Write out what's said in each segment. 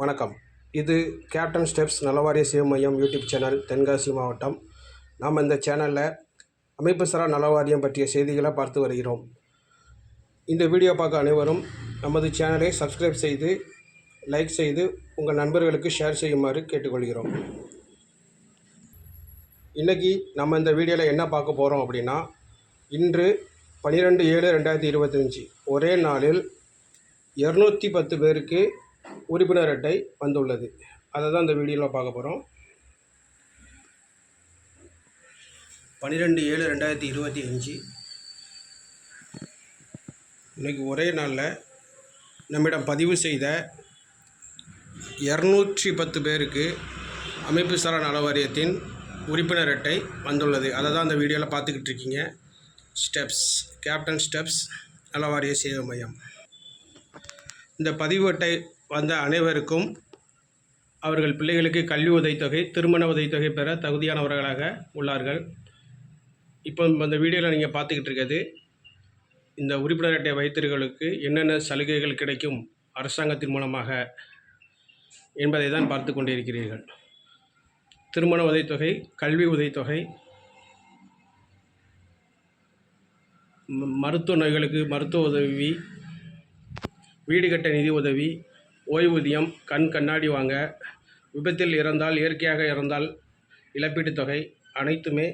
வணக்கம். இது captain steps நலவாரிய சேவை மையம் யூடியூப் சேனல் தென்காசி மாவட்டம். நாம் இந்த சேனலில் அமைப்புசாரா நலவாரியம் பற்றிய செய்திகளை பார்த்து வருகிறோம். இந்த வீடியோ பார்க்க அனைவரும் நமது சேனலை சப்ஸ்கிரைப் செய்து லைக் செய்து உங்கள் நண்பர்களுக்கு ஷேர் செய்யுமாறு கேட்டுக்கொள்கிறோம். இன்றைக்கி நம்ம இந்த வீடியோவில் என்ன பார்க்க போகிறோம் அப்படின்னா இன்று பன்னிரெண்டு ஏழு ரெண்டாயிரத்தி இருபத்தஞ்சி ஒரே நாளில் இரநூத்தி பத்து பேருக்கு உறுப்பினர் அட்டை வந்துள்ளது. அதை தான் இந்த வீடியோவில் பார்க்க போகிறோம் பன்னிரெண்டு ஏழு ரெண்டாயிரத்தி இருபத்தி அஞ்சு. இன்றைக்கி ஒரே நாளில் நம்மிடம் பதிவு செய்த இரநூற்றி பத்து பேருக்கு அமைப்பு சாரா நல வாரியத்தின் உறுப்பினர் அட்டை வந்துள்ளது. அதை தான் அந்த வீடியோவில் பார்த்துக்கிட்டு இருக்கீங்க. ஸ்டெப்ஸ் கேப்டன் ஸ்டெப்ஸ் நல வாரிய சேவை மையம். இந்த பதிவு அட்டை வந்த அனைவருக்கும் அவர்கள் பிள்ளைகளுக்கு கல்வி உதவித்தொகை திருமண உதவித்தொகை பெற தகுதியானவர்களாக உள்ளார்கள். இப்போ இந்த வீடியோவில் நீங்கள் பார்த்துக்கிட்டு இருக்கிறது இந்த உறுப்பினர் அட்டை வைத்திருர்களுக்கு என்னென்ன சலுகைகள் கிடைக்கும் அரசாங்கத்தின் மூலமாக என்பதை தான் பார்த்து கொண்டிருக்கிறீர்கள். திருமண உதவித்தொகை கல்வி உதவித்தொகை ம- மருத்துவ நோய்களுக்கு மருத்துவ உதவி வீடு கட்ட நிதி உதவி ஓய்வூதியம் கண் கண்ணாடி வாங்க விபத்தில் இறந்தால் இயற்கையாக இறந்தால் இழப்பீட்டுத் தொகை அனைத்துமே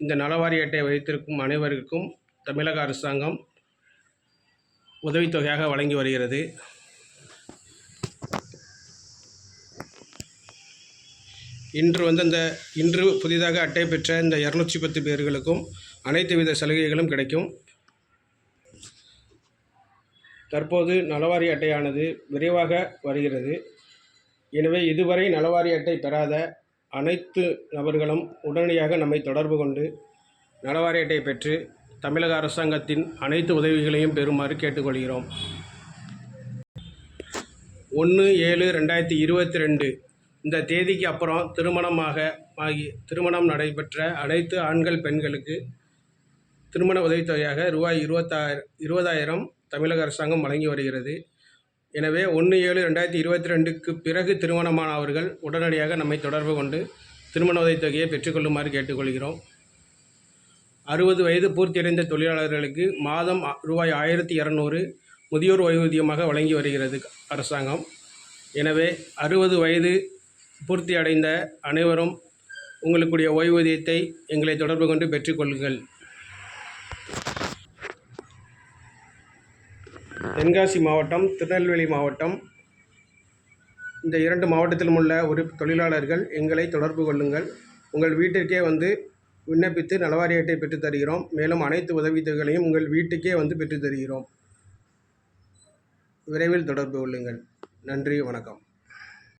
இந்த நலவாரி அட்டை வைத்திருக்கும் அனைவருக்கும் தமிழக அரசாங்கம் உதவித்தொகையாக வழங்கி வருகிறது. இன்று வந்து இந்த இன்று புதிதாக அட்டை பெற்ற இந்த இரநூற்றி பத்து பேர்களுக்கும் அனைத்து வித சலுகைகளும் கிடைக்கும். தற்போது நலவாரி அட்டையானது விரைவாக வருகிறது. எனவே இதுவரை நலவாரி அட்டை பெறாத அனைத்து நபர்களும் உடனடியாக நம்மை தொடர்பு கொண்டு நலவாரி அட்டை பெற்று தமிழக அரசாங்கத்தின் அனைத்து உதவிகளையும் பெறுமாறு கேட்டுக்கொள்கிறோம். ஒன்று ஏழு ரெண்டாயிரத்தி இருபத்தி ரெண்டு. இந்த தேதிக்கு அப்புறம் திருமணமாக ஆகி திருமணம் நடைபெற்ற அனைத்து ஆண்கள் பெண்களுக்கு திருமண உதவித்தொகையாக ரூபாய் இருபத்தாயிரம் இருபதாயிரம் தமிழக அரசாங்கம் வழங்கி வருகிறது. எனவே ஒன்று ஏழு ரெண்டாயிரத்தி இருபத்தி ரெண்டுக்கு பிறகு திருமணமானவர்கள் உடனடியாக நம்மை தொடர்பு கொண்டு திருமண உதவித்தொகையை பெற்றுக்கொள்ளுமாறு கேட்டுக்கொள்கிறோம். அறுபது வயது பூர்த்தியடைந்த தொழிலாளர்களுக்கு மாதம் ரூபாய் ஆயிரத்தி இரநூறு முதியோர் ஓய்வூதியமாக வழங்கி வருகிறது அரசாங்கம். எனவே அறுபது வயது பூர்த்தி அடைந்த அனைவரும் உங்களுக்குடைய ஓய்வூதியத்தை எங்களை தொடர்பு கொண்டு பெற்றுக்கொள்ளுங்கள் தென்காசி மாவட்டம் திருநெல்வேலி மாவட்டம். இந்த இரண்டு மாவட்டத்திலும் உள்ள ஒரு தொழிலாளர்கள் எங்களை தொடர்பு கொள்ளுங்கள். உங்கள் வீட்டிற்கே வந்து விண்ணப்பித்து நலவாரி அட்டை பெற்றுத் தருகிறோம். மேலும் அனைத்து உதவித்தொகைகளையும் உங்கள் வீட்டுக்கே வந்து பெற்றுத்தருகிறோம் விரைவில் தொடர்பு கொள்ளுங்கள். நன்றி வணக்கம்.